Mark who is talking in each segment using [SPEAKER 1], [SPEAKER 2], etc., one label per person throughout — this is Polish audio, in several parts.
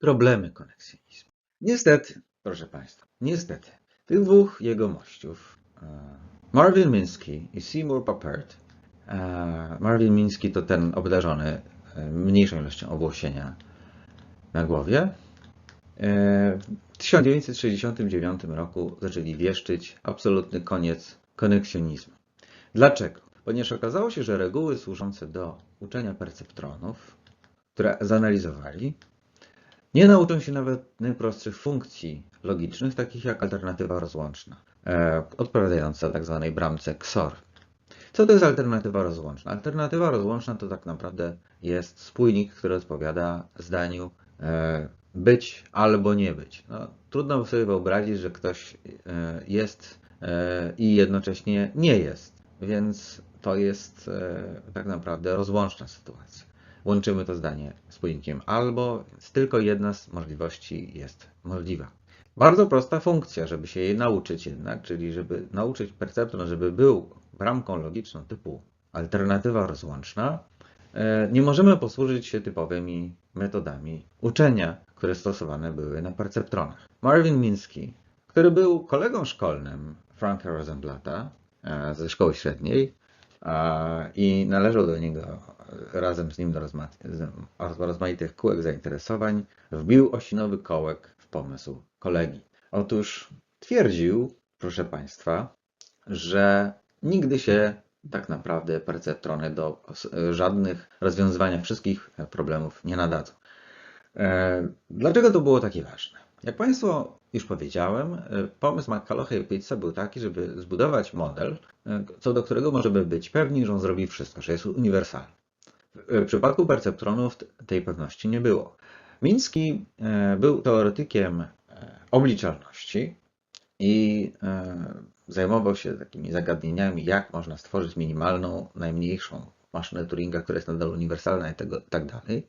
[SPEAKER 1] problemy koneksjonizmu. Niestety, proszę Państwa, niestety, tych dwóch jegomościów, e, Marvin Minsky i Seymour Papert, e, Marvin Minsky to ten obdarzony e, mniejszą ilością owłosienia na głowie, w 1969 roku zaczęli wieszczyć absolutny koniec koneksjonizmu. Dlaczego? Ponieważ okazało się, że reguły służące do uczenia perceptronów, które zanalizowali, nie nauczą się nawet najprostszych funkcji logicznych, takich jak alternatywa rozłączna, e, odpowiadająca tak zwanej bramce XOR. Co to jest alternatywa rozłączna? Alternatywa rozłączna to tak naprawdę jest spójnik, który odpowiada zdaniu e, być albo nie być. No, trudno sobie wyobrazić, że ktoś e, jest i jednocześnie nie jest, więc to jest tak naprawdę rozłączna sytuacja. Łączymy to zdanie spójnikiem albo, więc tylko jedna z możliwości jest możliwa. Bardzo prosta funkcja, żeby się jej nauczyć jednak, czyli żeby nauczyć perceptron, żeby był bramką logiczną typu alternatywa rozłączna, e, nie możemy posłużyć się typowymi metodami uczenia, które stosowane były na perceptronach. Marvin Minsky, który był kolegą szkolnym Franka Rosenblatta e, ze szkoły średniej i należał do niego razem z nim do rozmaitych kółek zainteresowań, wbił osinowy kołek w pomysł kolegi. Otóż twierdził, proszę Państwa, że nigdy się tak naprawdę perceptrony do żadnych rozwiązywania wszystkich problemów nie nadadzą. E, Dlaczego to było takie ważne? Jak Państwu już powiedziałem, e, pomysł McCullocha i Pitsa był taki, żeby zbudować model, e, co do którego możemy być pewni, że on zrobi wszystko, że jest uniwersalny. W przypadku perceptronów tej pewności nie było. Miński e, był teoretykiem e, obliczalności i e, zajmował się takimi zagadnieniami, jak można stworzyć minimalną, najmniejszą maszynę Turinga, która jest nadal uniwersalna i tak dalej.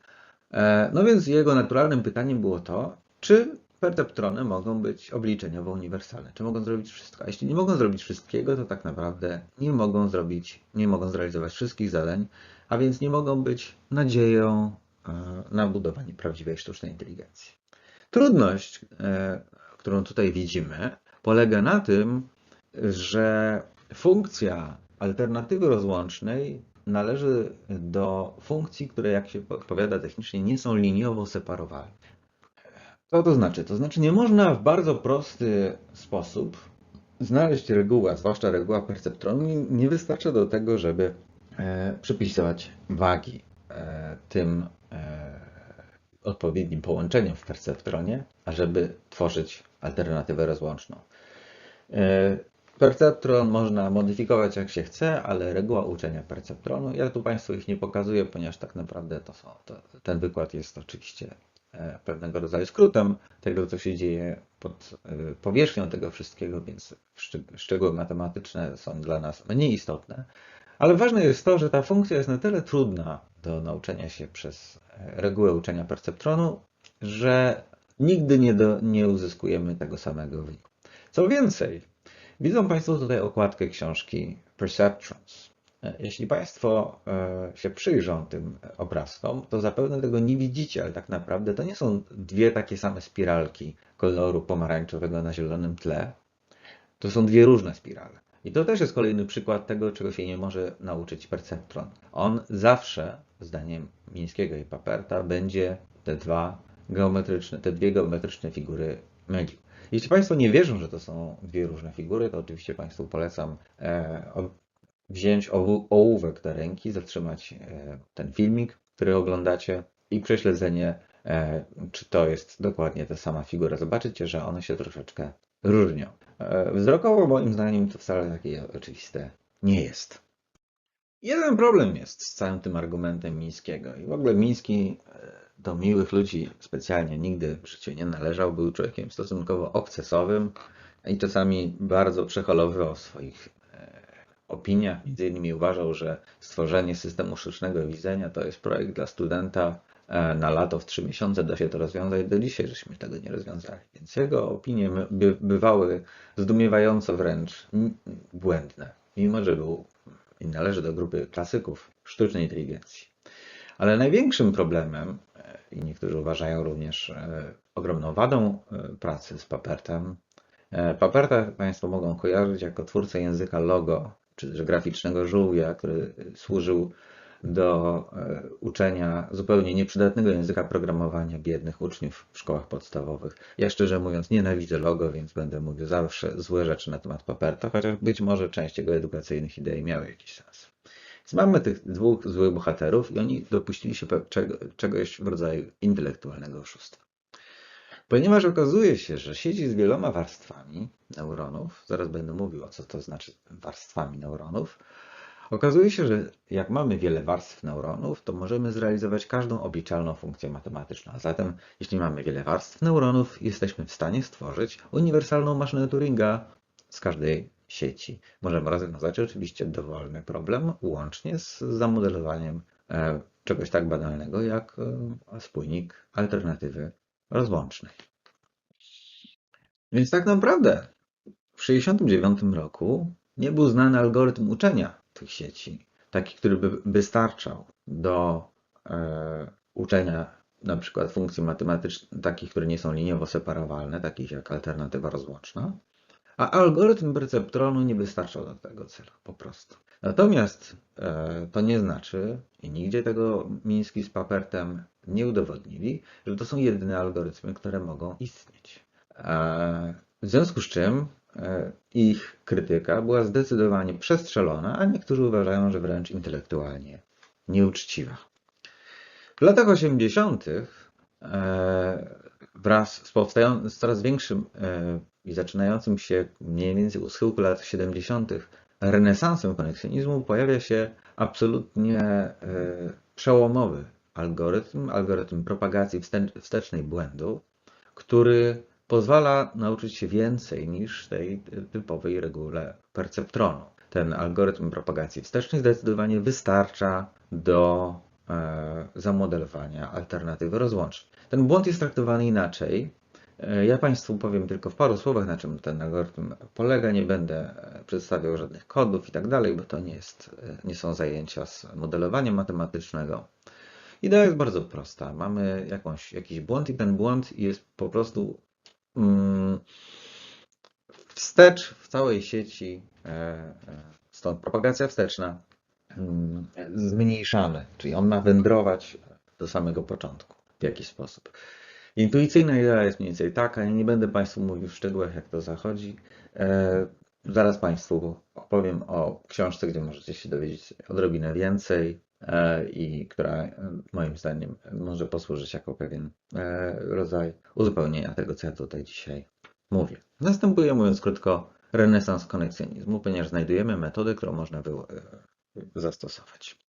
[SPEAKER 1] No więc jego naturalnym pytaniem było to, czy perceptrony mogą być obliczeniowo uniwersalne, czy mogą zrobić wszystko. A jeśli nie mogą zrobić wszystkiego, to tak naprawdę nie mogą zrobić, nie mogą zrealizować wszystkich zadań, a więc nie mogą być nadzieją e, na budowanie prawdziwej sztucznej inteligencji. Trudność, e, którą tutaj widzimy, polega na tym, że funkcja alternatywy rozłącznej należy do funkcji, które, jak się powiada technicznie, nie są liniowo separowalne. Co to znaczy? To znaczy, nie można w bardzo prosty sposób znaleźć regułę, zwłaszcza reguła perceptronu, nie- wystarcza do tego, żeby przypisywać wagi e, tym e, odpowiednim połączeniom w perceptronie, ażeby tworzyć alternatywę rozłączną. E, Perceptron można modyfikować jak się chce, ale reguła uczenia perceptronu, ja tu Państwu ich nie pokazuję, ponieważ tak naprawdę to są, to, ten wykład jest oczywiście e, pewnego rodzaju skrótem tego, co się dzieje pod e, powierzchnią tego wszystkiego, więc szczeg- szczegóły matematyczne są dla nas mniej istotne. Ale ważne jest to, że ta funkcja jest na tyle trudna do nauczenia się przez e, regułę uczenia perceptronu, że nigdy nie, do, nie uzyskujemy tego samego wyniku. Co więcej, widzą Państwo tutaj okładkę książki Perceptrons. E, Jeśli Państwo e, się przyjrzą tym obrazkom, to zapewne tego nie widzicie, ale tak naprawdę to nie są dwie takie same spiralki koloru pomarańczowego na zielonym tle. To są dwie różne spirale. I to też jest kolejny przykład tego, czego się nie może nauczyć perceptron. On zawsze, zdaniem Mińskiego i Paperta, będzie te dwa geometryczne, te dwie geometryczne figury mylił. Jeśli Państwo nie wierzą, że to są dwie różne figury, to oczywiście Państwu polecam e, wziąć ołó- ołówek do ręki, zatrzymać e, ten filmik, który oglądacie i prześledzenie, e, czy to jest dokładnie ta sama figura. Zobaczycie, że one się troszeczkę różnią. E, Wzrokowo moim zdaniem to wcale takie oczywiste nie jest. Jeden problem jest z całym tym argumentem Mińskiego. I w ogóle Miński e, do miłych ludzi specjalnie nigdy w życiu nie należał. Był człowiekiem stosunkowo obcesowym i czasami bardzo przeholowywał swoich e, opiniach. Między innymi uważał, że stworzenie systemu sztucznego widzenia to jest projekt dla studenta na lato w trzy miesiące da się to rozwiązać. Do dzisiaj żeśmy tego nie rozwiązali. Więc jego opinie by, bywały zdumiewająco wręcz błędne, mimo że był i należy do grupy klasyków sztucznej inteligencji. Ale największym problemem, e, i niektórzy uważają również e, ogromną wadą e, pracy z Papertem. E, Paperta Państwo mogą kojarzyć jako twórcę języka Logo, czy też graficznego żółwia, który służył do e, uczenia zupełnie nieprzydatnego języka programowania biednych uczniów w szkołach podstawowych. Ja szczerze mówiąc nienawidzę logo, więc będę mówił zawsze złe rzeczy na temat Paperta, chociaż być może część jego edukacyjnych idei miały jakiś sens. Więc mamy tych dwóch złych bohaterów i oni dopuścili się czegoś w rodzaju intelektualnego oszustwa. Ponieważ okazuje się, że sieci z wieloma warstwami neuronów, zaraz będę mówił o co to znaczy warstwami neuronów, okazuje się, że jak mamy wiele warstw neuronów, to możemy zrealizować każdą obliczalną funkcję matematyczną. A zatem, jeśli mamy wiele warstw neuronów, jesteśmy w stanie stworzyć uniwersalną maszynę Turinga z każdej sieci. Możemy rozwiązać oczywiście dowolny problem, łącznie z zamodelowaniem e, czegoś tak banalnego jak e, spójnik alternatywy rozłącznej. Więc tak naprawdę w 1969 roku nie był znany algorytm uczenia tych sieci, taki, który by wystarczał do e, uczenia na przykład funkcji matematycznych, takich, które nie są liniowo separowalne, takich jak alternatywa rozłączna, a algorytm perceptronu nie wystarczał do tego celu, po prostu. Natomiast e, to nie znaczy, i nigdzie tego Miński z Papertem nie udowodnili, że to są jedyne algorytmy, które mogą istnieć. E, w związku z czym ich krytyka była zdecydowanie przestrzelona, a niektórzy uważają, że wręcz intelektualnie nieuczciwa. W latach 80. e, wraz z, z coraz większym e, i zaczynającym się mniej więcej u schyłku lat 70. renesansem konekcjonizmu pojawia się absolutnie e, przełomowy algorytm, algorytm propagacji wstecznej błędu, który pozwala nauczyć się więcej niż tej typowej regule perceptronu. Ten algorytm propagacji wstecznej zdecydowanie wystarcza do e, zamodelowania alternatywy rozłącznej. Ten błąd jest traktowany inaczej. E, Ja Państwu powiem tylko w paru słowach, na czym ten algorytm polega. Nie będę e, przedstawiał żadnych kodów i tak dalej, bo to nie, jest, nie są zajęcia z modelowania matematycznego. Idea jest bardzo prosta. Mamy jakąś, jakiś błąd i ten błąd jest po prostu wstecz w całej sieci, e, e, stąd propagacja wsteczna, mm, zmniejszany, czyli on ma wędrować do samego początku w jakiś sposób. Intuicyjna idea jest mniej więcej taka, ja nie będę Państwu mówił w szczegółach, jak to zachodzi. E, Zaraz Państwu opowiem o książce, gdzie możecie się dowiedzieć odrobinę więcej i która e, moim zdaniem może posłużyć jako pewien e, rodzaj uzupełnienia tego, co ja tutaj dzisiaj mówię. Następuje, mówiąc krótko, renesans konekcjonizmu, ponieważ znajdujemy metodę, którą można e, zastosować.